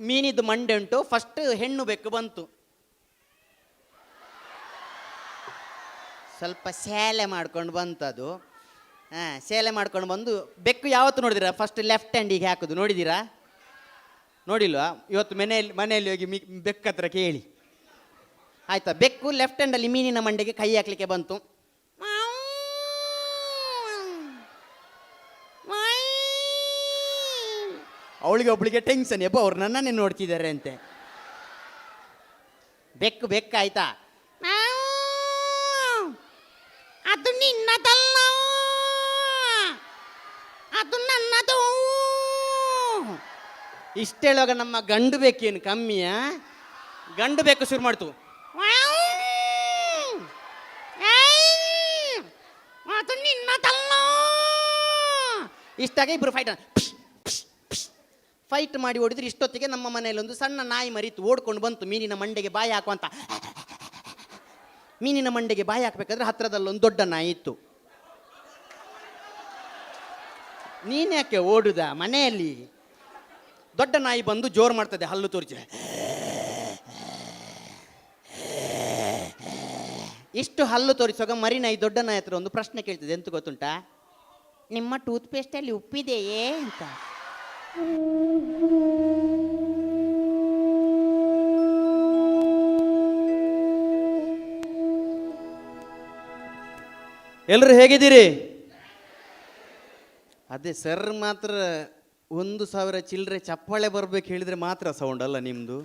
ಮೀನಿದ್ದು ಮಂಡೆ ಉಂಟು ಫಸ್ಟ್ ಹೆಣ್ಣು ಬೆಕ್ಕು ಬಂತು. ಸ್ವಲ್ಪ ಸೇಲೆ ಮಾಡ್ಕೊಂಡು ಬಂತದು ಹಾಂ, ಸೇಲೆ ಮಾಡ್ಕೊಂಡು ಬಂದು, ಬೆಕ್ಕು ಯಾವತ್ತು ನೋಡಿದಿರಾ? ಫಸ್ಟ್ ಲೆಫ್ಟ್ ಹ್ಯಾಂಡಿಗೆ ಹಾಕೋದು ನೋಡಿದ್ದೀರಾ ನೋಡಿಲ್ವಾ? ಇವತ್ತು ಮನೆಯಲ್ಲಿ ಮನೆಯಲ್ಲಿ ಹೋಗಿ ಮಿ, ಬೆಕ್ಕ ಹತ್ರ ಕೇಳಿ. ಆಯ್ತಾ? ಬೆಕ್ಕು ಲೆಫ್ಟ್ ಹ್ಯಾಂಡಲ್ಲಿ ಮೀನಿನ ಮಂಡೆಗೆ ಕೈ ಹಾಕ್ಲಿಕ್ಕೆ ಬಂತು. ಅವಳಿಗೆ ಒಬ್ಳಿಗೆ ಟೆನ್ಷನ್ ಎಬ್ಬ ಅವ್ರು ನನ್ನನ್ನೇ ನೋಡ್ತಿದ್ದಾರೆ ಅಂತೆ. ಬೆಕ್ಕು ಬೆಕ್ಕಾಯ್ತಾ? ಅದು ನಿನ್ನದಲ್ಲ? ಅದು ನನ್ನದು? ಇಷ್ಟೇಳುವಾಗ ನಮ್ಮ ಗಂಡು ಬೇಕೇನು ಕಮ್ಮಿಯ ಗಂಡು ಬೇಕು ಶುರು ಮಾಡ್ತು. ಅದು ನಿನ್ನದಲ್ಲ? ಇಷ್ಟಾಗ ಇಬ್ರು ಫೈಟ್ ಫೈಟ್ ಮಾಡಿ ಓಡಿದ್ರೆ ಇಷ್ಟೊತ್ತಿಗೆ ನಮ್ಮ ಮನೆಯಲ್ಲಿ ಒಂದು ಸಣ್ಣ ನಾಯಿ ಮರಿತು ಓಡ್ಕೊಂಡು ಬಂತು. ಮೀನಿನ ಮಂಡೆಗೆ ಬಾಯಿ ಹಾಕುವಂತ ಮೀನಿನ ಮಂಡೆಗೆ ಬಾಯಿ ಹಾಕಬೇಕಾದ್ರೆ ಹತ್ತಿರದಲ್ಲೊಂದು ದೊಡ್ಡ ನಾಯಿ ಇತ್ತು. ನೀನ್ಯಾಕೆ ಓಡುದ ಮನೆಯಲ್ಲಿ? ದೊಡ್ಡ ನಾಯಿ ಬಂದು ಜೋರು ಮಾಡ್ತದೆ, ಹಲ್ಲು ತೋರಿಸಿ ಇಷ್ಟು ಹಲ್ಲು ತೋರಿಸುವಾಗ ಮರಿ ನಾಯಿ, ದೊಡ್ಡ ನಾಯಿ ಹತ್ರ ಒಂದು ಪ್ರಶ್ನೆ ಕೇಳ್ತದೆ, ಎಂತ ಗೊತ್ತುಂಟಾ? ನಿಮ್ಮ ಟೂತ್ ಪೇಸ್ಟಲ್ಲಿ ಉಪ್ಪಿದೆಯೇ ಅಂತ. ಎಲ್ಲರೂ ಹೇಗಿದ್ದೀರಿ? ಅದೇ ಸರ್ ಮಾತ್ರ ಒಂದು ಸಾವಿರ ಚಿಲ್ಲರೆ ಚಪ್ಪಾಳೆ ಬರ್ಬೇಕು ಹೇಳಿದ್ರೆ ಮಾತ್ರ ಸೌಂಡ್ ಅಲ್ಲ ನಿಮ್ಮದು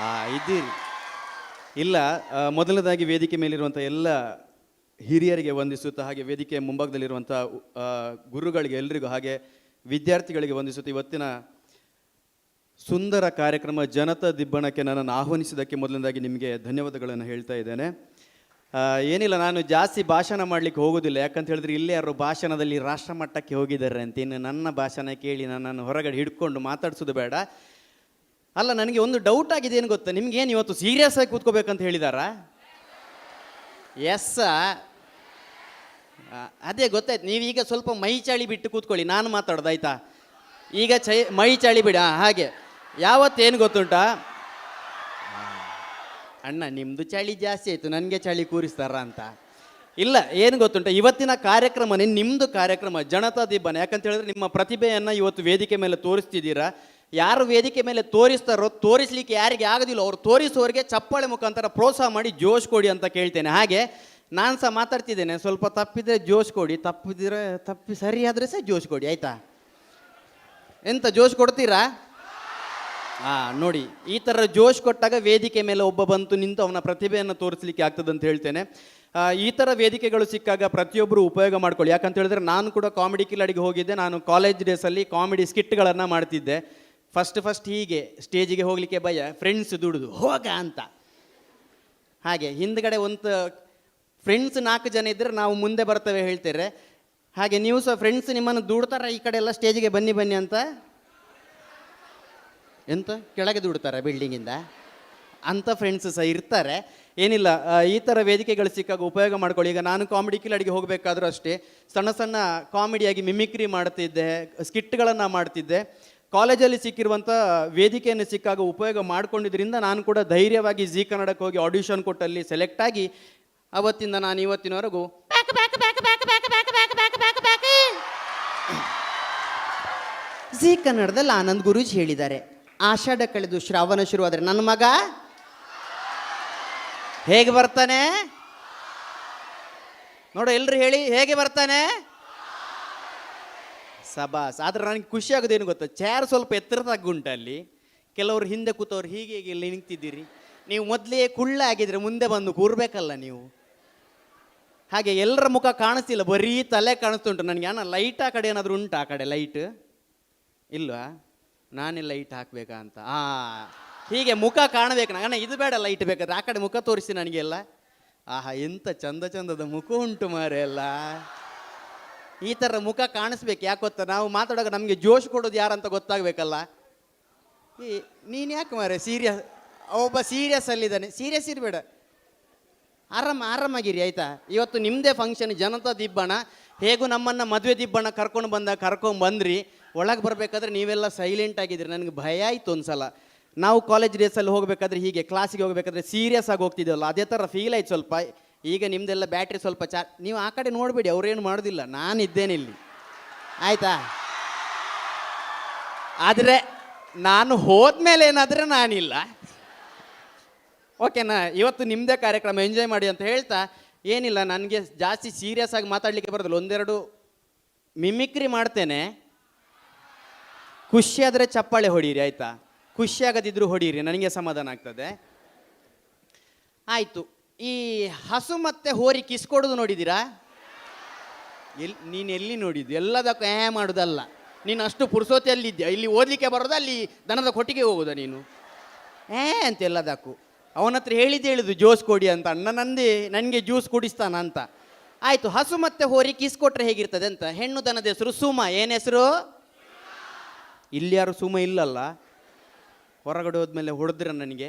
ಆ, ಇದ್ದೀರಿ. ಇಲ್ಲ ಮೊದಲದಾಗಿ ವೇದಿಕೆ ಮೇಲಿರುವಂಥ ಎಲ್ಲ ಹಿರಿಯರಿಗೆ ವಂದಿಸುತ್ತಾ ಹಾಗೆ ವೇದಿಕೆಯ ಮುಂಭಾಗದಲ್ಲಿರುವಂಥ ಗುರುಗಳಿಗೆ ಎಲ್ರಿಗೂ ಹಾಗೆ ವಿದ್ಯಾರ್ಥಿಗಳಿಗೆ ವಂದಿಸುತ್ತಾ ಇವತ್ತಿನ ಸುಂದರ ಕಾರ್ಯಕ್ರಮ ಜನತಾ ದಿಬ್ಬಣಕ್ಕೆ ನನ್ನನ್ನು ಆಹ್ವಾನಿಸಿದ್ದಕ್ಕೆ ಮೊದಲನೇದಾಗಿ ನಿಮಗೆ ಧನ್ಯವಾದಗಳನ್ನು ಹೇಳ್ತಾ ಇದ್ದೇನೆ. ಏನಿಲ್ಲ, ನಾನು ಜಾಸ್ತಿ ಭಾಷಣ ಮಾಡಲಿಕ್ಕೆ ಹೋಗೋದಿಲ್ಲ. ಯಾಕಂತ ಹೇಳಿದ್ರೆ ಇಲ್ಲೇ ಯಾರು ಭಾಷಣದಲ್ಲಿ ರಾಷ್ಟ್ರ ಮಟ್ಟಕ್ಕೆ ಹೋಗಿದ್ದಾರೆ ಅಂತ. ಇನ್ನು ನನ್ನ ಭಾಷಣ ಕೇಳಿ ನನ್ನನ್ನು ಹೊರಗಡೆ ಹಿಡ್ಕೊಂಡು ಮಾತಾಡಿಸೋದು ಬೇಡ. ಅಲ್ಲ, ನನಗೆ ಒಂದು ಡೌಟ್ ಆಗಿದೆ, ಏನು ಗೊತ್ತಾ? ನಿಮ್ಗೇನು ಇವತ್ತು ಸೀರಿಯಸ್ ಆಗಿ ಕೂತ್ಕೋಬೇಕಂತ ಹೇಳಿದಾರಾ? ಎಸ್ ಅದೇ ಗೊತ್ತಾಯ್ತು. ನೀವೀಗ ಸ್ವಲ್ಪ ಮೈ ಚಳಿ ಬಿಟ್ಟು ಕೂತ್ಕೊಳ್ಳಿ. ನಾನು ಮಾತಾಡೋದು, ಆಯ್ತಾ? ಈಗ ಚೈ, ಮೈ ಚಳಿ ಬಿಡ, ಹಾಗೆ. ಯಾವತ್ತೇನು ಗೊತ್ತುಂಟಾ? ಅಣ್ಣ ನಿಮ್ಮದು ಚಳಿ ಜಾಸ್ತಿ ಆಯಿತು. ನನಗೆ ಚಳಿ ಕೂರಿಸ್ತಾರ ಅಂತ. ಇಲ್ಲ, ಏನು ಗೊತ್ತುಂಟ? ಇವತ್ತಿನ ಕಾರ್ಯಕ್ರಮನೇ ನಿಮ್ಮದು ಕಾರ್ಯಕ್ರಮ. ಜನತಾ ದಿಬ್ಬನ. ಯಾಕಂತ ಹೇಳಿದ್ರೆ ನಿಮ್ಮ ಪ್ರತಿಭೆಯನ್ನು ಇವತ್ತು ವೇದಿಕೆ ಮೇಲೆ ತೋರಿಸ್ತಿದ್ದೀರಾ? ಯಾರು ವೇದಿಕೆ ಮೇಲೆ ತೋರಿಸ್ತಾರೋ, ತೋರಿಸ್ಲಿಕ್ಕೆ ಯಾರಿಗೆ ಆಗೋದಿಲ್ಲ. ಅವ್ರು ತೋರಿಸೋರಿಗೆ ಚಪ್ಪಾಳೆ ಮುಖಾಂತರ ಪ್ರೋತ್ಸಾಹ ಮಾಡಿ ಜೋಶ್ ಕೊಡಿ ಅಂತ ಕೇಳ್ತೇನೆ. ಹಾಗೆ ನಾನು ಸಹ ಮಾತಾಡ್ತಿದ್ದೇನೆ, ಸ್ವಲ್ಪ ತಪ್ಪಿದ್ರೆ ಜೋಶ್ ಕೊಡಿ, ತಪ್ಪಿದ್ರೆ ತಪ್ಪಿ ಸರಿಯಾದರೆ ಸಹ ಜೋಶ್ ಕೊಡಿ, ಆಯಿತಾ? ಎಂತ ಜೋಶ್ ಕೊಡ್ತೀರಾ? ಹಾಂ ನೋಡಿ, ಈ ಥರ ಜೋಶ್ ಕೊಟ್ಟಾಗ ವೇದಿಕೆ ಮೇಲೆ ಒಬ್ಬ ಬಂತು ನಿಂತು ಅವನ ಪ್ರತಿಭೆಯನ್ನು ತೋರಿಸ್ಲಿಕ್ಕೆ ಆಗ್ತದೆ ಅಂತ ಹೇಳ್ತೇನೆ. ಈ ಥರ ವೇದಿಕೆಗಳು ಸಿಕ್ಕಾಗ ಪ್ರತಿಯೊಬ್ಬರು ಉಪಯೋಗ ಮಾಡ್ಕೊಳ್ಳಿ. ಯಾಕಂತ ಹೇಳಿದ್ರೆ ನಾನು ಕೂಡ ಕಾಮಿಡಿ ಕಿಲಾಡಿಗೆ ಹೋಗಿದ್ದೆ, ನಾನು ಕಾಲೇಜ್ ಡೇಸಲ್ಲಿ ಕಾಮಿಡಿ ಸ್ಕಿಟ್ಗಳನ್ನು ಮಾಡ್ತಿದ್ದೆ. ಫಸ್ಟ್ ಫಸ್ಟ್ ಹೀಗೆ ಸ್ಟೇಜಿಗೆ ಹೋಗಲಿಕ್ಕೆ ಭಯ ಫ್ರೆಂಡ್ಸ್ ದುಡಿದು, ಹೋಗ ಅಂತ. ಹಾಗೆ, ಹಿಂದ್ಗಡೆ ಒಂದು ಫ್ರೆಂಡ್ಸ್ ನಾಲ್ಕು ಜನ ಇದ್ದರೆ ನಾವು ಮುಂದೆ ಬರ್ತೇವೆ ಹೇಳ್ತೀರಿ. ಹಾಗೆ ನೀವು ಸಹ ಫ್ರೆಂಡ್ಸ್ ನಿಮ್ಮನ್ನು ದುಡ್ತಾರ, ಈ ಕಡೆ ಎಲ್ಲ ಸ್ಟೇಜಿಗೆ ಬನ್ನಿ ಬನ್ನಿ ಅಂತ? ಎಂತ? ಕೆಳಗೆ ದುಡ್ತಾರೆ ಬಿಲ್ಡಿಂಗಿಂದ ಅಂಥ ಫ್ರೆಂಡ್ಸ್ ಸಹ ಇರ್ತಾರೆ. ಏನಿಲ್ಲ ಈ ಥರ ವೇದಿಕೆಗಳು ಸಿಕ್ಕಾಗ ಉಪಯೋಗ ಮಾಡ್ಕೊಳ್ಳಿ. ಈಗ ನಾನು ಕಾಮಿಡಿ ಕಿಲಾಡಿಗೆ ಹೋಗಬೇಕಾದ್ರೂ ಅಷ್ಟೇ, ಸಣ್ಣ ಸಣ್ಣ ಕಾಮಿಡಿಯಾಗಿ ಮಿಮಿಕ್ರಿ ಮಾಡ್ತಿದ್ದೆ ಸ್ಕಿಟ್ಗಳನ್ನು ಮಾಡ್ತಿದ್ದೆ. ಕಾಲೇಜಲ್ಲಿ ಸಿಕ್ಕಿರುವಂಥ ವೇದಿಕೆಯನ್ನು ಸಿಕ್ಕಾಗ ಉಪಯೋಗ ಮಾಡ್ಕೊಂಡಿದ್ರಿಂದ ನಾನು ಕೂಡ ಧೈರ್ಯವಾಗಿ ಜಿ ಕನ್ನಡಕ್ಕೆ ಹೋಗಿ ಆಡಿಷನ್ ಕೊಟ್ಟಲ್ಲಿ ಸೆಲೆಕ್ಟ್ ಆಗಿ ಅವತ್ತಿಂದ ನಾನು ಇವತ್ತಿನವರೆಗೂ back back back back back back back back back back. G ಕನ್ನಡದಲ್ಲಿ ಆನಂದ್ ಗುರೂಜಿ ಹೇಳಿದ್ದಾರೆ. ಆಷಾಢ ಕಳೆದು ಶ್ರಾವಣ ಶುರುವಾದರೆ ನನ್ನ ಮಗ ಹೇಗೆ ಬರ್ತಾನೆ? ನೋಡು ಎಲ್ರು ಹೇಳಿ ಹೇಗೆ ಬರ್ತಾನೆ? ಸಬಾಸ್. ಆದ್ರೆ ನನಗೆ ಖುಷಿ ಆಗೋದೇನು ಗೊತ್ತಾ? ಚೇರ್ ಸ್ವಲ್ಪ ಎತ್ತರ ಉಂಟು ಅಲ್ಲಿ. ಕೆಲವರು ಹಿಂದೆ ಕೂತವ್ರು ಹೀಗೆ ಹೀಗೆ ಇಲ್ಲಿ ನಿಂತಿದ್ದೀರಿ. ನೀವು ಮೊದಲೇ ಕುಳ್ಳ ಆಗಿದ್ರೆ ಮುಂದೆ ಬಂದು ಕೂರ್ಬೇಕಲ್ಲ ನೀವು. ಹಾಗೆ ಎಲ್ಲರ ಮುಖ ಕಾಣಿಸ್ತಿಲ್ಲ, ಬರೀ ತಲೆ ಕಾಣಿಸ್ತುಂಟು ನನಗೆ ಅಣ್ಣ ಲೈಟ್ ಆ ಕಡೆ ಏನಾದರೂ ಉಂಟು ಆ ಕಡೆ ಲೈಟ್ ಇಲ್ವಾ? ನಾನೇ ಲೈಟ್ ಹಾಕ್ಬೇಕಾ ಅಂತ. ಆ, ಹೀಗೆ ಮುಖ ಕಾಣಬೇಕು ಅಣ್ಣ, ಇದು ಬೇಡ ಲೈಟ್ ಬೇಕಾದ್ರೆ. ಆ ಕಡೆ ಮುಖ ತೋರಿಸಿ ನನಗೆಲ್ಲ. ಆಹಾ, ಎಂತ ಚಂದ ಚಂದದ ಮುಖ ಉಂಟು ಮಾರೆ ಎಲ್ಲ. ಈ ಥರ ಮುಖ ಕಾಣಿಸ್ಬೇಕು. ಯಾಕೆ ಗೊತ್ತಾ? ನಾವು ಮಾತಾಡೋಕೆ ನಮಗೆ ಜೋಶ್ ಕೊಡೋದು ಯಾರಂತ ಗೊತ್ತಾಗಬೇಕಲ್ಲ. ಈ, ನೀನು ಯಾಕೆ ಮಾರೆ ಸೀರಿಯಸ್ ಒಬ್ಬ ಸೀರಿಯಸ್ ಅಲ್ಲಿದ್ದಾನೆ. ಸೀರಿಯಸ್ ಇರಬೇಡ. ಆರಾಮ, ಆರಾಮಾಗಿರಿ, ಆಯ್ತಾ? ಇವತ್ತು ನಿಮ್ಮದೇ ಫಂಕ್ಷನ್ ಜನತಾ ದಿಬ್ಬಣ. ಹೇಗೂ ನಮ್ಮನ್ನು ಮದುವೆ ದಿಬ್ಬಣ ಕರ್ಕೊಂಡು ಬಂದ, ಕರ್ಕೊಂಡು ಬಂದ್ರಿ. ಒಳಗೆ ಬರಬೇಕಾದ್ರೆ ನೀವೆಲ್ಲ ಸೈಲೆಂಟ್ ಆಗಿದ್ರಿ ನನಗೆ ಭಯ ಆಯಿತು ಒಂದ್ಸಲ. ನಾವು ಕಾಲೇಜ್ ಡೇಸಲ್ಲಿ ಹೋಗಬೇಕಾದ್ರೆ ಹೀಗೆ ಕ್ಲಾಸಿಗೆ ಹೋಗಬೇಕಾದ್ರೆ ಸೀರಿಯಸ್ ಆಗಿ ಹೋಗ್ತಿದ್ದೆವಲ್ಲ ಅದೇ ಥರ ಫೀಲ್ ಆಯ್ತು ಸ್ವಲ್ಪ. ಈಗ ನಿಮ್ಮದೆಲ್ಲ ಬ್ಯಾಟ್ರಿ ಸ್ವಲ್ಪ ಚಾ ನೀವು ಆ ಕಡೆ ನೋಡಬೇಡಿ, ಅವ್ರೇನು ಮಾಡೋದಿಲ್ಲ. ನಾನು ಇದ್ದೇನೆ ಇಲ್ಲಿ. ಆಯ್ತಾ? ಆದರೆ ನಾನು ಹೋದ್ಮೇಲೆ ಏನಾದರೆ ನಾನಿಲ್ಲ. ಓಕೆನಾ? ಇವತ್ತು ನಿಮ್ಮದೇ ಕಾರ್ಯಕ್ರಮ ಎಂಜಾಯ್ ಮಾಡಿ ಅಂತ ಹೇಳ್ತಾ, ಏನಿಲ್ಲ, ನನಗೆ ಜಾಸ್ತಿ ಸೀರಿಯಸ್ ಆಗಿ ಮಾತಾಡಲಿಕ್ಕೆ ಬರೋದಿಲ್ಲ. ಒಂದೆರಡು ಮಿಮಿಕ್ರಿ ಮಾಡ್ತೇನೆ. ಖುಷಿಯಾದರೆ ಚಪ್ಪಾಳೆ ಹೊಡೀರಿ, ಆಯಿತಾ? ಖುಷಿಯಾಗದಿದ್ರು ಹೊಡೀರಿ, ನನಗೆ ಸಮಾಧಾನ ಆಗ್ತದೆ. ಆಯಿತು. ಈ ಹಸು ಮತ್ತೆ ಹೋರಿ ಕಿಸ್ಕೊಡೋದು ನೋಡಿದ್ದೀರಾ? ಎಲ್ಲಿ ನೀನು ಎಲ್ಲಿ ನೋಡಿದ್ದು? ಎಲ್ಲದಕ್ಕೂ ಏ ಮಾಡೋದಲ್ಲ. ನೀನು ಅಷ್ಟು ಪುರುಸೋತಿಯಲ್ಲಿದ್ಯಾ? ಇಲ್ಲಿ ಓದಲಿಕ್ಕೆ ಬರೋದು? ಅಲ್ಲಿ ದನದ ಕೊಟ್ಟಿಗೆ ಹೋಗೋದಾ ನೀನು? ಏ ಅಂತ ಎಲ್ಲದಕ್ಕೂ. ಅವನ ಹತ್ರ ಹೇಳಿದ್ದು ಹೇಳಿದ್ದು ಜ್ಯೂಸ್ ಕೊಡಿ ಅಂತ. ಅಣ್ಣ ನಂದಿ, ನನಗೆ ಜ್ಯೂಸ್ ಕುಡಿಸ್ತಾನ ಅಂತ. ಆಯಿತು, ಹಸು ಮತ್ತೆ ಹೋರಿ ಕಿಸ್ಕೊಟ್ರೆ ಹೇಗಿರ್ತದೆ ಅಂತ. ಹೆಣ್ಣು ದನದ ಹೆಸರು ಸುಮ. ಏನು ಹೆಸರು? ಇಲ್ಲಿ ಯಾರು ಸುಮ ಇಲ್ಲಲ್ಲ. ಹೊರಗಡೆ ಹೋದ್ಮೇಲೆ ಹೊಡೆದ್ರ ನನಗೆ.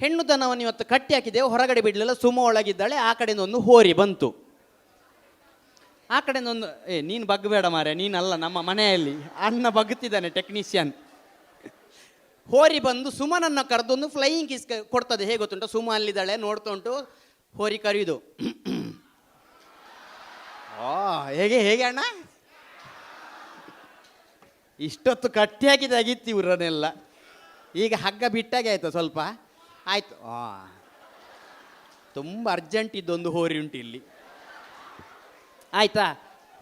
ಹೆಣ್ಣು ದನವನ್ನು ಇವತ್ತು ಕಟ್ಟಿ ಹಾಕಿದೆ, ಹೊರಗಡೆ ಬಿಡಲಿಲ್ಲ, ಸುಮ ಒಳಗಿದ್ದಾಳೆ, ಆ ಕಡೆಯಿಂದ ಒಂದು ಹೋರಿ ಬಂತು. ಆ ಕಡೆಯಿಂದ ಒಂದು, ಏ, ನೀನು ಬಗ್ಬೇಡ ಮಾರೆ ನೀನಲ್ಲ, ನಮ್ಮ ಮನೆಯಲ್ಲಿ ಅಣ್ಣ ಬಗ್ತಿದ್ದಾನೆ, ಟೆಕ್ನಿಷಿಯನ್. ಹೋರಿ ಬಂದು ಸುಮನನ್ನ ಕರೆದೊಂದು ಫ್ಲೈಯಿಂಗ್ ಕಿಸ್ ಕೊಡ್ತದೆ. ಹೇಗೆ ಗೊತ್ತುಂಟು? ಸುಮ ಅಲ್ಲಿದ್ದಾಳೆ, ನೋಡ್ತಾ ಉಂಟು. ಹೋರಿ ಕರೆಯುದು. ಆ, ಹೇಗೆ ಹೇಗೆ ಅಣ್ಣ? ಇಷ್ಟೊತ್ತು ಕಟ್ಟಿ ಹಾಕಿದಾಗಿತ್ತು ಇವ್ರನ್ನೆಲ್ಲ. ಈಗ ಹಗ್ಗ ಬಿಟ್ಟಾಗೆ ಆಯ್ತು ಸ್ವಲ್ಪ? ಆಯ್ತು. ಆ, ತುಂಬ ಅರ್ಜೆಂಟ್ ಇದ್ದೊಂದು ಹೋರಿ ಉಂಟು ಇಲ್ಲಿ. ಆಯ್ತಾ?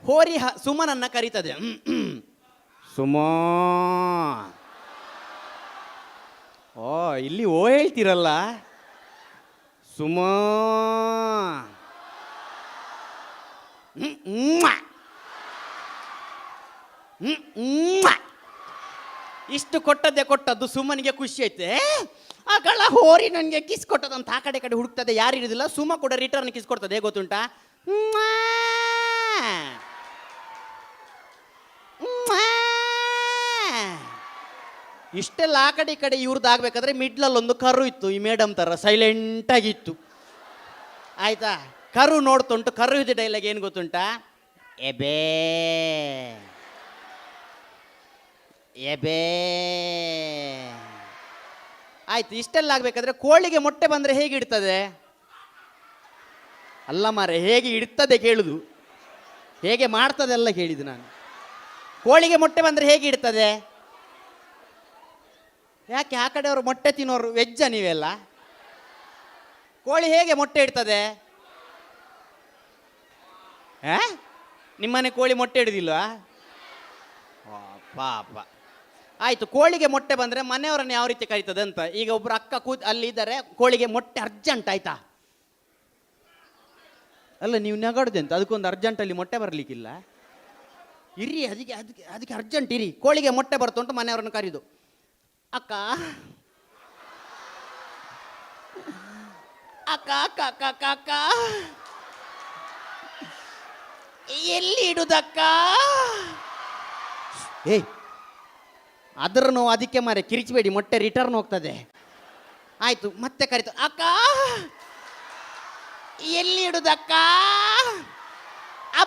ಹೋರಿ ಸುಮನನ್ನ ಕರೀತದೆ. ಸುಮಾ. ಓ, ಇಲ್ಲಿ ಓ ಹೇಳ್ತಿರಲ್ಲ? ಸುಮಾ. ಇಷ್ಟು ಕೊಟ್ಟದ್ದೇ ಕೊಟ್ಟದ್ದು ಸುಮ್ಮನಿಗೆ ಖುಷಿ ಐತೆ. ಆ ಗಳ ಹೋರಿ ನನಗೆ ಕಿಸ್ ಕೊಟ್ಟದಂತ ಆ ಕಡೆ ಕಡೆ ಹುಡುಕ್ತದೆ. ಯಾರು ಇರೋದಿಲ್ಲ ಸುಮ್ಮ ಕೂಡ ರಿಟರ್ನ್ ಕಿಸ್ ಕೊಡ್ತದೆ. ಗೊತ್ತುಂಟಾ? ಇಷ್ಟೆಲ್ಲ ಆ ಕಡೆ ಈ ಕಡೆ ಇವ್ರದ್ದು ಆಗ್ಬೇಕಾದ್ರೆ ಮಿಡ್ಲಲ್ಲಿ ಒಂದು ಕರು ಇತ್ತು, ಈ ಮೇಡಮ್ ಥರ ಸೈಲೆಂಟ್ ಆಗಿತ್ತು. ಆಯ್ತಾ? ಕರು ನೋಡ್ತುಂಟು, ಕರು ಇದೆ ಡೈಲಾಗ್ ಏನು ಗೊತ್ತುಂಟಾ? ಎಬೇ. ಎಬೇ. ಆಯ್ತು, ಇಷ್ಟೆಲ್ಲ ಆಗ್ಬೇಕಾದ್ರೆ ಕೋಳಿಗೆ ಮೊಟ್ಟೆ ಬಂದರೆ ಹೇಗೆ ಇಡ್ತದೆ? ಅಲ್ಲ ಮಾರೆ, ಹೇಗೆ ಇಡ್ತದೆ ಕೇಳುದು. ಹೇಗೆ ಮಾಡ್ತದೆ ಅಲ್ಲ ಕೇಳಿದ್ದು ನಾನು. ಕೋಳಿಗೆ ಮೊಟ್ಟೆ ಬಂದರೆ ಹೇಗೆ ಇಡ್ತದೆ? ಯಾಕೆ ಆ ಕಡೆಯವರು ಮೊಟ್ಟೆ ತಿನ್ನೋರು ವೆಜ್ಜ ನೀವೆಲ್ಲ? ಕೋಳಿ ಹೇಗೆ ಮೊಟ್ಟೆ ಇಡ್ತದೆ? ಹಾ? ನಿಮ್ಮನೆ ಕೋಳಿ ಮೊಟ್ಟೆ ಇಡುದಿಲ್ವಾ? ಓ, ಪಾಪ. ಆಯಿತು ಕೋಳಿಗೆ ಮೊಟ್ಟೆ ಬಂದ್ರೆ ಮನೆಯವರನ್ನು ಯಾವ ರೀತಿ ಕರೀತದೆ ಅಂತ? ಈಗ ಒಬ್ಬರು ಅಕ್ಕ ಕೂತ್ ಅಲ್ಲಿ ಇದ್ದಾರೆ ಕೋಳಿಗೆ ಮೊಟ್ಟೆ ಅರ್ಜೆಂಟ್ ಆಯ್ತಾ? ಅಲ್ಲ ನೀವು ನಗಾಡುದೆಂತ ಅದಕ್ಕೊಂದು ಅರ್ಜೆಂಟಲ್ಲಿ ಮೊಟ್ಟೆ ಬರಲಿಕ್ಕಿಲ್ಲ? ಇರಿ ಅದಕ್ಕೆ ಅದಕ್ಕೆ ಅದಕ್ಕೆ ಅರ್ಜೆಂಟ್ ಇರಿ. ಕೋಳಿಗೆ ಮೊಟ್ಟೆ ಬರ್ತು ಅಂತ ಮನೆಯವರನ್ನು ಕರೀದು. ಅಕ್ಕ. ಅಕ್ಕ ಅಕ್ಕ ಅಕ್ಕ ಅಕ್ಕ ಅಕ್ಕ. ಎಲ್ಲಿ ಇಡುದಕ್ಕ? ಏಯ್ ಅದರ ನೋವು ಅದಕ್ಕೆ ಮಾರೆ ಕಿರಿಚಬೇಡಿ ಮೊಟ್ಟೆ ರಿಟರ್ನ್ ಹೋಗ್ತದೆ. ಆಯ್ತು ಮತ್ತೆ ಕರಿತು. ಅಕ್ಕ ಎಲ್ಲಿ ಇಡುದಕ್ಕ?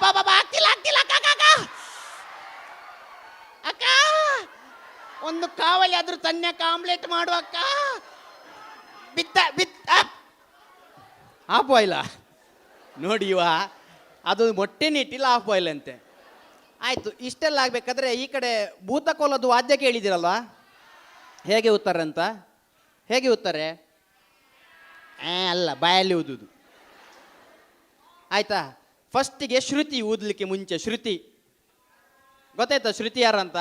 ಬಾಬಾ ಆಗ್ತಿಲ್ಲ ಆಗ್ತಿಲ್ಲ ಅಕ್ಕ, ಅಕ್ಕ. ಅಕ್ಕ ಒಂದು ಕಾವಲಿ ಆದ್ರೂ ತನ್ನ ಆಮ್ಲೆಟ್ ಮಾಡುವಕ್ಕ ಬಿತ್ತ ಬಿತ್ತ ಹಾಫ್ ಬಾಯ್ಲ? ನೋಡಿ ಇವ, ಅದು ಮೊಟ್ಟೆ ಇಟ್ಟಿಲ್ಲ ಆಫ್ ಬಾಯ್ಲ್ ಅಂತೆ. ಆಯ್ತು, ಇಷ್ಟೆಲ್ಲ ಆಗ್ಬೇಕಾದ್ರೆ ಈ ಕಡೆ ಭೂತಕೋಲದ್ದು ವಾದ್ಯ ಕೇಳಿದಿರಲ್ವಾ ಹೇಗೆ ಉತ್ತರ ಅಂತ? ಹೇಗೆ ಉತ್ತಾರೆ? ಏ, ಅಲ್ಲ, ಬಾಯಲ್ಲಿ ಊದುದು. ಆಯ್ತಾ? ಫಸ್ಟಿಗೆ ಶ್ರುತಿ ಊದಲಿಕ್ಕೆ ಮುಂಚೆ, ಶ್ರುತಿ. ಗೊತ್ತಾಯ್ತಾ ಶ್ರುತಿ ಯಾರಂತ?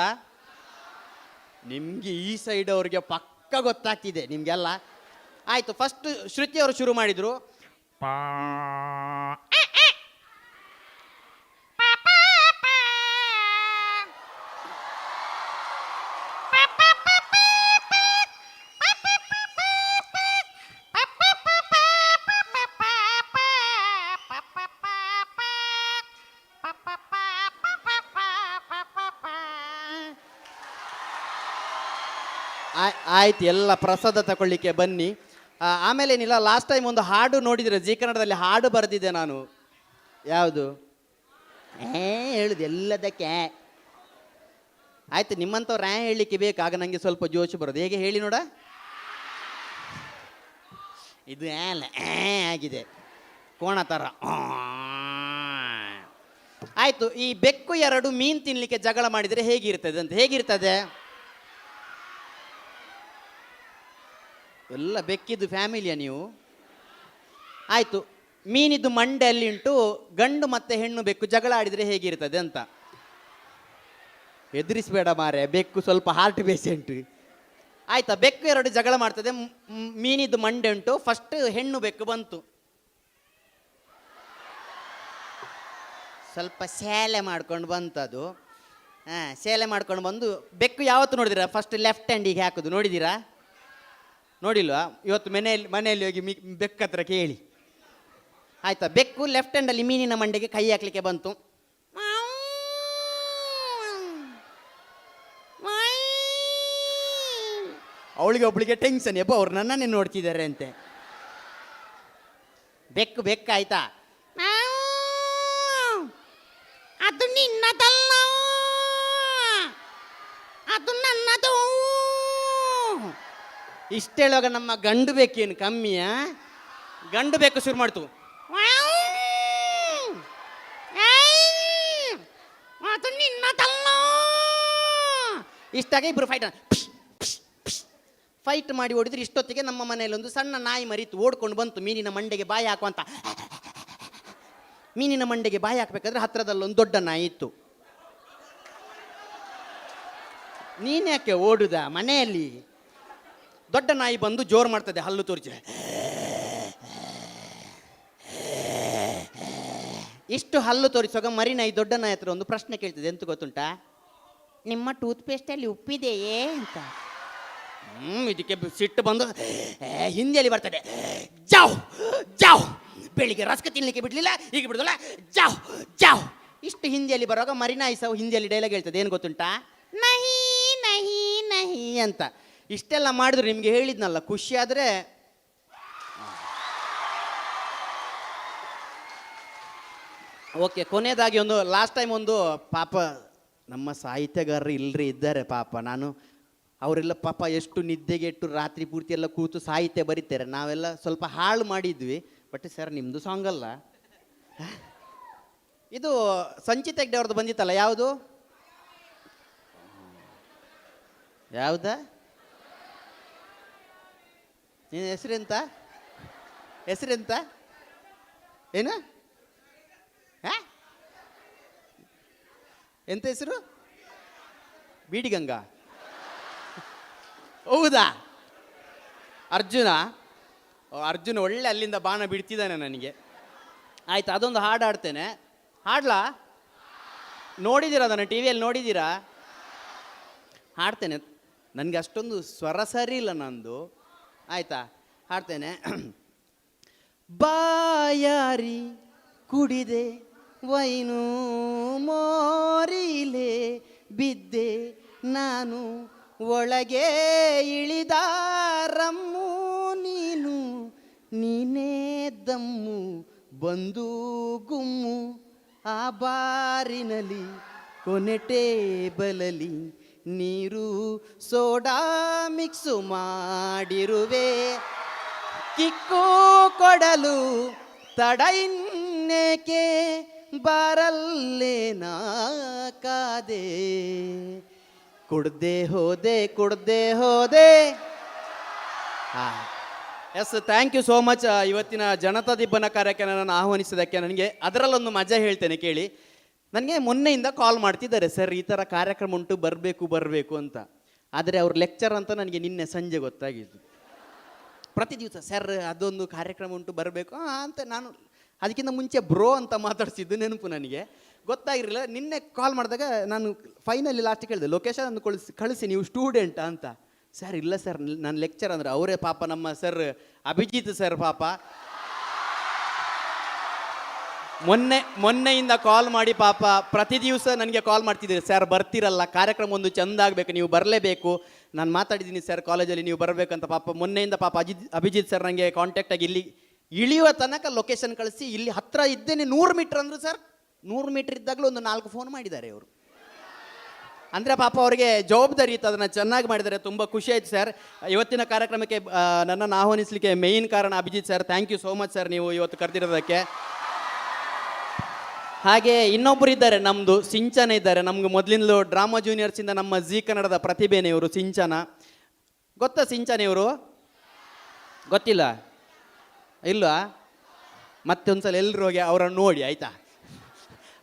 ನಿಮ್ಗೆ ಈ ಸೈಡ್ ಅವ್ರಿಗೆ ಪಕ್ಕ ಗೊತ್ತಾಗ್ತಿದೆ ನಿಮ್ಗೆಲ್ಲ? ಆಯ್ತು ಫಸ್ಟ್ ಶ್ರುತಿ ಅವರು ಶುರು ಮಾಡಿದ್ರು. ಆಯ್- ಆಯ್ತು, ಎಲ್ಲ ಪ್ರಸಾದ ತಗೊಳ್ಳಿಕ್ಕೆ ಬನ್ನಿ. ಆಮೇಲೆ ಏನಿಲ್ಲ ಲಾಸ್ಟ್ ಟೈಮ್ ಒಂದು ಹಾಡು ನೋಡಿದ್ರೆ, ಜೀ ಕನ್ನಡದಲ್ಲಿ ಹಾಡು ಬರೆದಿದ್ದೆ ನಾನು. ಯಾವುದು? ಏ ಹೇಳುದು ಎಲ್ಲದಕ್ಕೆ. ಆಯ್ತು, ನಿಮ್ಮಂಥವ್ರು ರ್ಯಾ ಹೇಳಲಿಕ್ಕೆ ಬೇಕು, ಆಗ ನನಗೆ ಸ್ವಲ್ಪ ಜೋಶು ಬರೋದು. ಹೇಗೆ ಹೇಳಿ ನೋಡ. ಇದು ಆ ಆಗಿದೆ. ಕೋಣ ಥರ ಆಯ್ತು, ಈ ಬೆಕ್ಕು ಎರಡು ಮೀನ್ ತಿನ್ನಲಿಕ್ಕೆ ಜಗಳ ಮಾಡಿದರೆ ಹೇಗಿರ್ತದೆ ಅಂತ, ಹೇಗಿರ್ತದೆ? ಎಲ್ಲ ಬೆಕ್ಕಿದ್ದು ಫ್ಯಾಮಿಲಿಯ ನೀವು? ಆಯಿತು, ಮೀನಿದ್ದು ಮಂಡೆ ಅಲ್ಲಿ ಉಂಟು, ಗಂಡು ಮತ್ತೆ ಹೆಣ್ಣು ಬೆಕ್ಕು, ಜಗಳ ಆಡಿದರೆ ಹೇಗಿರ್ತದೆ ಅಂತ? ಎದುರಿಸಬೇಡ ಮಾರೆ ಬೆಕ್ಕು ಸ್ವಲ್ಪ ಹಾರ್ಟ್ ಪೇಷೆಂಟ್ ಆಯ್ತಾ, ಬೆಕ್ಕು ಎರಡು ಜಗಳ ಮಾಡ್ತದೆ ಮೀನಿದ್ದು ಮಂಡೆ ಉಂಟು ಫಸ್ಟ್ ಹೆಣ್ಣು ಬೆಕ್ಕು ಬಂತು. ಸ್ವಲ್ಪ ಸೇಲೆ ಮಾಡ್ಕೊಂಡು ಬಂತದು. ಹಾಂ, ಸೇಲೆ ಮಾಡ್ಕೊಂಡು ಬಂದು, ಬೆಕ್ಕು ಯಾವತ್ತು ನೋಡಿದಿರಾ? ಫಸ್ಟ್ ಲೆಫ್ಟ್ ಹ್ಯಾಂಡಿಗೆ ಹಾಕೋದು ನೋಡಿದ್ದೀರಾ ನೋಡಿಲ್ವಾ? ಇವತ್ತು ಮನೆಯಲ್ಲಿ ಮನೆಯಲ್ಲಿ ಹೋಗಿ ಮಿ ಬೆಕ್ಕ ಹತ್ರ ಕೇಳಿ. ಆಯ್ತಾ? ಬೆಕ್ಕು ಲೆಫ್ಟ್ ಹ್ಯಾಂಡಲ್ಲಿ ಮೀನಿನ ಮಂಡೆಗೆ ಕೈ ಹಾಕ್ಲಿಕ್ಕೆ ಬಂತು. ಅವಳಿಗೆ ಒಬ್ಳಿಗೆ ಟೆನ್ಷನ್ ಎಬ್ಬ ಅವ್ರು ನನ್ನನ್ನೇ ನೋಡ್ತಿದ್ದಾರೆ ಅಂತೆ. ಬೆಕ್ಕು ಬೆಕ್ಕ ಆಯ್ತಾ ಅದು ನಿನ್ನದಲ್ಲ ಅದು ನನ್ನದು ಇಷ್ಟೇಳುವಾಗ ನಮ್ಮ ಗಂಡು ಬೇಕೇನು ಕಮ್ಮಿಯ? ಗಂಡು ಬೇಕು ಶುರು ಮಾಡ್ತು. ಇಷ್ಟಾಗಿ ಇಬ್ರು ಫೈಟ್ ಫೈಟ್ ಮಾಡಿ ಓಡಿದ್ರೆ ಇಷ್ಟೊತ್ತಿಗೆ ನಮ್ಮ ಮನೆಯಲ್ಲಿ ಒಂದು ಸಣ್ಣ ನಾಯಿ ಮರಿತು ಓಡ್ಕೊಂಡು ಬಂತು. ಮೀನಿನ ಮಂಡೆಗೆ ಬಾಯಿ ಹಾಕುವಂತ ಮೀನಿನ ಮಂಡೆಗೆ ಬಾಯಿ ಹಾಕ್ಬೇಕಾದ್ರೆ ಹತ್ರದಲ್ಲಿ ಒಂದು ದೊಡ್ಡ ನಾಯಿ ಇತ್ತು. ನೀನ್ಯಾಕೆ ಓಡುದ ಮನೆಯಲ್ಲಿ? ದೊಡ್ಡ ನಾಯಿ ಬಂದು ಜೋರು ಮಾಡ್ತದೆ ಹಲ್ಲು ತೋರಿಸಿ ಇಷ್ಟು ಹಲ್ಲು ತೋರಿಸುವಾಗ ಮರಿ ನಾಯಿ ದೊಡ್ಡ ನಾಯಿ ಹತ್ರ ಒಂದು ಪ್ರಶ್ನೆ ಕೇಳ್ತದೆ ಎಂತ ಗೊತ್ತುಂಟಾ? ನಿಮ್ಮ ಟೂತ್ ಪೇಸ್ಟಲ್ಲಿ ಉಪ್ಪಿದೆಯೇ ಅಂತ. ಹ್ಮ್ ಇದಕ್ಕೆ ಸಿಟ್ಟು ಬಂದು ಹಿಂದಿಯಲ್ಲಿ ಬರ್ತದೆ. ಜಾವ್ ಜಾವ್. ಬೆಳಿಗ್ಗೆ ರಸ್ಕ ತಿನ್ಲಿಕ್ಕೆ ಬಿಡ್ಲಿಲ್ಲ ಈಗ ಬಿಡುದಲ್ಲ. ಜಾವ್ ಜಾವ್. ಇಷ್ಟು ಹಿಂದಿಯಲ್ಲಿ ಬರುವಾಗ ಮರಿನಾಯಿ ಸಹ ಹಿಂದಿಯಲ್ಲಿ ಡೈಲಾಗ್ ಹೇಳ್ತದೆ ಏನು ಗೊತ್ತುಂಟಾ? ನಹಿ ನಹಿ ನಹಿ ಅಂತ. ಇಷ್ಟೆಲ್ಲ ಮಾಡಿದ್ರು ನಿಮಗೆ ಹೇಳಿದ್ನಲ್ಲ, ಖುಷಿ ಆದ್ರೆ? ಓಕೆ, ಕೊನೆಯದಾಗಿ ಒಂದು ಲಾಸ್ಟ್ ಟೈಮ್ ಒಂದು, ಪಾಪ, ನಮ್ಮ ಸಾಹಿತ್ಯಗಾರರು ಇಲ್ಲರಿ ಇದ್ದಾರೆ ಪಾಪ. ನಾನು, ಅವರೆಲ್ಲ ಪಾಪ ಎಷ್ಟು ನಿದ್ದೆಗೆಟ್ಟು ರಾತ್ರಿ ಪೂರ್ತಿ ಎಲ್ಲ ಕೂತು ಸಾಹಿತ್ಯ ಬರೀತಾರೆ. ನಾವೆಲ್ಲ ಸ್ವಲ್ಪ ಹಾಳು ಮಾಡಿದ್ವಿ ಬಟ್ ಸರ್ ನಿಮ್ಮದು ಸಾಂಗ್ ಅಲ್ಲ. ಇದು ಸಂಚಿತ ಹೆಗ್ಡೆ ಅವ್ರದ್ದು ಬಂದಿತ್ತಲ್ಲ, ಯಾವುದು? ಯಾವುದ? ನಿನ್ನ ಹೆಸರೆಂತ? ಹೆಸರೆಂತ? ಏನು? ಹಾ? ಎಂತ ಹೆಸರು? ಬೀಡಿಗಂಗಾ ಹೌದಾ? ಅರ್ಜುನ? ಅರ್ಜುನ ಒಳ್ಳೆ ಅಲ್ಲಿಂದ ಬಾಣ ಬಿಡ್ತಿದ್ದಾನೆ ನನಗೆ. ಆಯ್ತು, ಅದೊಂದು ಹಾಡು ಹಾಡ್ತೇನೆ. ಹಾಡ್ಲಾ? ನೋಡಿದ್ದೀರಾ ಅದನ್ನು? ಟಿ ವಿಯಲ್ಲಿ ನೋಡಿದ್ದೀರಾ ಹಾಡ್ತೇನೆ. ನನಗೆ ಅಷ್ಟೊಂದು ಸ್ವರ ಸರಿ ಇಲ್ಲ ನಂದು. ಆಯ್ತಾ? ಹಾಡ್ತೇನೆ. ಬಾಯಾರಿ ಕುಡಿದೆ, ವೈನು ಮೋರಿಲೆ ಬಿದ್ದೆ, ನಾನು ಒಳಗೆ ಇಳಿದ ರಮ್ಮು ನೀನು, ನೀನೇ ದಮ್ಮು, ಬಂದು ಗುಮ್ಮು, ಆ ಬಾರಿನಲ್ಲಿ ಕೊನೆ ಟೇಬಲಲ್ಲಿ ನೀರು ಸೋಡಾ ಮಿಕ್ಸು ಮಾಡಿರುವೆ. ಕಿಕ್ಕು ಕೊಡಲು ತಡ ಇನ್ನೇಕೆ ಬರಲ್ಲೇ ನಾ ಕಾದೆ. ಕುಡ್ದೆ ಹೋದೆ ಕುಡ್ದೆ ಹೋದೆ. Yes thank you so much ಇವತ್ತಿನ ಜನತಾ ದಿಬ್ಬನ ಕಾರ್ಯಕ್ಕೆ ನನ್ನನ್ನು ಆಹ್ವಾನಿಸಿದ್ದಕ್ಕೆ ನನಗೆ ಅದರಲ್ಲೊಂದು ಮಜಾ ಹೇಳ್ತೇನೆ ಕೇಳಿ. ನನಗೆ ಮೊನ್ನೆಯಿಂದ ಕಾಲ್ ಮಾಡ್ತಿದ್ದಾರೆ, ಸರ್, ಈ ಥರ ಕಾರ್ಯಕ್ರಮ ಉಂಟು, ಬರಬೇಕು ಬರಬೇಕು ಅಂತ. ಆದರೆ ಅವ್ರ ಲೆಕ್ಚರ್ ಅಂತ ನನಗೆ ನಿನ್ನೆ ಸಂಜೆ ಗೊತ್ತಾಗಿದ್ದು. ಪ್ರತಿ ದಿವಸ, ಸರ್, ಅದೊಂದು ಕಾರ್ಯಕ್ರಮ ಉಂಟು, ಬರಬೇಕು ಅಂತ ನಾನು ಅದಕ್ಕಿಂತ ಮುಂಚೆ ಬ್ರೋ ಅಂತ ಮಾತಾಡ್ಸಿದ್ದು ನೆನಪು ನನಗೆ. ಗೊತ್ತಾಗಿರಲಿಲ್ಲ. ನಿನ್ನೆ ಕಾಲ್ ಮಾಡಿದಾಗ ನಾನು ಫೈನಲಿ ಲಾಸ್ಟ್ ಕೇಳಿದೆ ಲೊಕೇಶನ್ ಅನ್ನು ಕಳಿಸಿ ಕಳಿಸಿ, ನೀವು ಸ್ಟೂಡೆಂಟ್ ಅಂತ. ಸರ್, ಇಲ್ಲ, ಸರ್ ನನ್ನ ಲೆಕ್ಚರ್ ಅಂದ್ರೆ, ಅವರೇ ಪಾಪ ನಮ್ಮ ಸರ್, ಅಭಿಜಿತ್ ಸರ್ ಪಾಪ. ಮೊನ್ನೆ, ಮೊನ್ನೆಯಿಂದ ಕಾಲ್ ಮಾಡಿ ಪಾಪ ಪ್ರತಿ ದಿವಸ ನನಗೆ ಕಾಲ್ ಮಾಡ್ತಿದ್ದೀರಿ. ಸರ್ ಬರ್ತಿರಲ್ಲ, ಕಾರ್ಯಕ್ರಮ ಒಂದು ಚೆಂದ ಆಗಬೇಕು, ನೀವು ಬರಲೇಬೇಕು. ನಾನು ಮಾತಾಡಿದ್ದೀನಿ ಸರ್ ಕಾಲೇಜಲ್ಲಿ ನೀವು ಬರಬೇಕಂತ ಪಾಪ ಮೊನ್ನೆಯಿಂದ ಪಾಪ ಅಜಿತ್, ಅಭಿಜಿತ್ ಸರ್ ನನಗೆ ಕಾಂಟ್ಯಾಕ್ಟ್ ಆಗಿ ಇಲ್ಲಿ ಇಳಿಯುವ ತನಕ ಲೊಕೇಶನ್ ಕಳಿಸಿ, ಇಲ್ಲಿ ಹತ್ತಿರ ಇದ್ದೇನೆ ನೂರು ಮೀಟ್ರ್ ಅಂದರು ಸರ್ ನೂರು ಮೀಟ್ರ್ ಇದ್ದಾಗಲೂ ಒಂದು ನಾಲ್ಕು ಫೋನ್ ಮಾಡಿದ್ದಾರೆ ಅವರು ಅಂದರೆ ಪಾಪ ಅವರಿಗೆ ಜವಾಬ್ದಾರಿ ಇತ್ತು, ಅದನ್ನು ಚೆನ್ನಾಗಿ ಮಾಡಿದ್ದಾರೆ, ತುಂಬ ಖುಷಿ ಆಯ್ತು ಸರ್ ಇವತ್ತಿನ ಕಾರ್ಯಕ್ರಮಕ್ಕೆ ನನ್ನನ್ನು ಆಹ್ವಾನಿಸಲಿಕ್ಕೆ ಮೇಯ್ನ್ ಕಾರಣ Abhijith sir thank you so much sir ನೀವು ಇವತ್ತು ಕರೆದಿರೋದಕ್ಕೆ. ಹಾಗೆ ಇನ್ನೊಬ್ಬರು ಇದ್ದಾರೆ ನಮ್ಮದು ಸಿಂಚನ ಇದ್ದಾರೆ. ನಮ್ಗೆ ಮೊದಲಿಂದಲೂ ಡ್ರಾಮಾ ಜೂನಿಯರ್ಸಿಂದ ನಮ್ಮ ಜಿ ಕನ್ನಡದ ಪ್ರತಿಭೆನೇ ಇವರು ಸಿಂಚನ. ಗೊತ್ತಾ ಸಿಂಚನ ಇವರು? ಗೊತ್ತಿಲ್ಲ. ಇಲ್ವಾ? ಮತ್ತೆ ಒಂದ್ಸಲ ಎಲ್ಲರೂ ಹೋಗಿ ಅವರನ್ನು ನೋಡಿ, ಆಯ್ತಾ?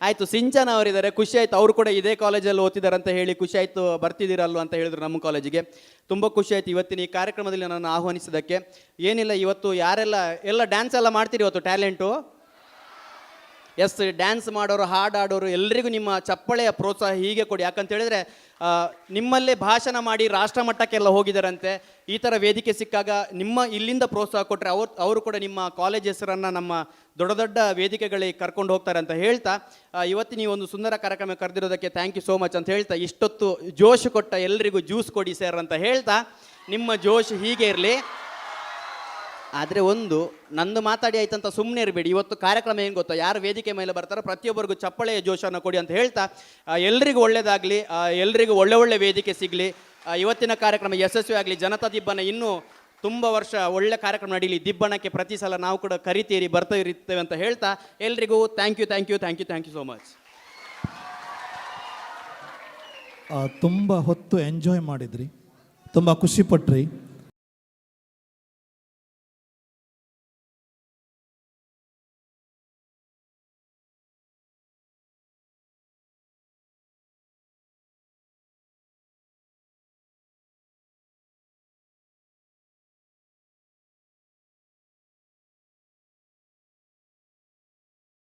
ಆಯಿತು, ಸಿಂಚನ ಅವರಿದ್ದಾರೆ. ಖುಷಿ ಆಯ್ತು. ಅವರು ಕೂಡ ಇದೇ ಕಾಲೇಜಲ್ಲಿ ಓದ್ತಿದ್ದಾರೆ ಅಂತ ಹೇಳಿ ಖುಷಿ ಆಯಿತು, ಬರ್ತಿದ್ದೀರಲ್ವ ಅಂತ ಹೇಳಿದ್ರು ನಮ್ಮ ಕಾಲೇಜಿಗೆ ತುಂಬ ಖುಷಿ ಆಯ್ತು ಇವತ್ತಿನ ಈ ಕಾರ್ಯಕ್ರಮದಲ್ಲಿ ನನ್ನನ್ನು ಆಹ್ವಾನಿಸಿದ್ದಕ್ಕೆ. ಏನಿಲ್ಲ, ಇವತ್ತು ಯಾರೆಲ್ಲ, ಎಲ್ಲ ಡ್ಯಾನ್ಸ್ ಎಲ್ಲ ಮಾಡ್ತೀರಿ ಇವತ್ತು ಟ್ಯಾಲೆಂಟು ಎಸ್ ಡ್ಯಾನ್ಸ್ ಮಾಡೋರು, ಹಾಡು ಎಲ್ಲರಿಗೂ ನಿಮ್ಮ ಚಪ್ಪಳೆಯ ಪ್ರೋತ್ಸಾಹ ಹೀಗೆ ಕೊಡಿ. ಯಾಕಂತ ಹೇಳಿದ್ರೆ ನಿಮ್ಮಲ್ಲೇ ಭಾಷಣ ಮಾಡಿ ರಾಷ್ಟ್ರ ಮಟ್ಟಕ್ಕೆಲ್ಲ ಈ ಥರ ವೇದಿಕೆ ಸಿಕ್ಕಾಗ ನಿಮ್ಮ ಇಲ್ಲಿಂದ ಪ್ರೋತ್ಸಾಹ ಕೊಟ್ಟರೆ ಅವ್ರು, ಅವರು ಕೂಡ ನಿಮ್ಮ ಕಾಲೇಜ್ ಹೆಸರನ್ನು ನಮ್ಮ ದೊಡ್ಡ ದೊಡ್ಡ ವೇದಿಕೆಗಳಿಗೆ ಕರ್ಕೊಂಡು ಹೋಗ್ತಾರೆ ಅಂತ ಹೇಳ್ತಾ ಇವತ್ತು ನೀವು ಒಂದು ಸುಂದರ ಕಾರ್ಯಕ್ರಮ ಕರೆದಿರೋದಕ್ಕೆ ಥ್ಯಾಂಕ್ ಯು ಸೋ ಮಚ್ ಅಂತ ಹೇಳ್ತಾ, ಇಷ್ಟೊತ್ತು ಜೋಶ್ ಕೊಟ್ಟ ಎಲ್ಲರಿಗೂ ಜ್ಯೂಸ್ ಕೊಡಿ ಸರ್ ಅಂತ ಹೇಳ್ತಾ, ನಿಮ್ಮ ಜೋಶ್ ಹೀಗೆ ಇರಲಿ. ಆದರೆ ಒಂದು, ನಂದು ಮಾತಾಡಿ ಆಯ್ತಂತ ಸುಮ್ಮನೆ ಇರಬೇಡಿ. ಇವತ್ತು ಕಾರ್ಯಕ್ರಮ ಏನು ಗೊತ್ತಾ? ಯಾರು ವೇದಿಕೆ ಮೇಲೆ ಬರ್ತಾರೋ ಪ್ರತಿಯೊಬ್ಬರಿಗೂ ಚಪ್ಪಳೆಯ ಜೋಶನ್ನು ಕೊಡಿ ಅಂತ ಹೇಳ್ತಾ ಎಲ್ರಿಗೂ ಒಳ್ಳೇದಾಗಲಿ ಎಲ್ರಿಗೂ ಒಳ್ಳೆ ಒಳ್ಳೆ ವೇದಿಕೆ ಸಿಗಲಿ. ಇವತ್ತಿನ ಕಾರ್ಯಕ್ರಮ ಯಶಸ್ವಿ ಆಗಲಿ. ಜನತಾ ದಿಬ್ಬನ ಇನ್ನೂ ತುಂಬ ವರ್ಷ ಒಳ್ಳೆ ಕಾರ್ಯಕ್ರಮ ನಡೀಲಿ. ದಿಬ್ಬಣಕ್ಕೆ ಪ್ರತಿ ಸಲ ನಾವು ಕೂಡ ಕರಿತೀರಿ, ಬರ್ತಾ ಇರ್ತೇವೆ ಅಂತ ಹೇಳ್ತಾ, ಎಲ್ರಿಗೂ thank you thank you thank you thank you so much ತುಂಬ ಹೊತ್ತು ಎಂಜಾಯ್ ಮಾಡಿದ್ರಿ. ತುಂಬ ಖುಷಿಪಟ್ರಿ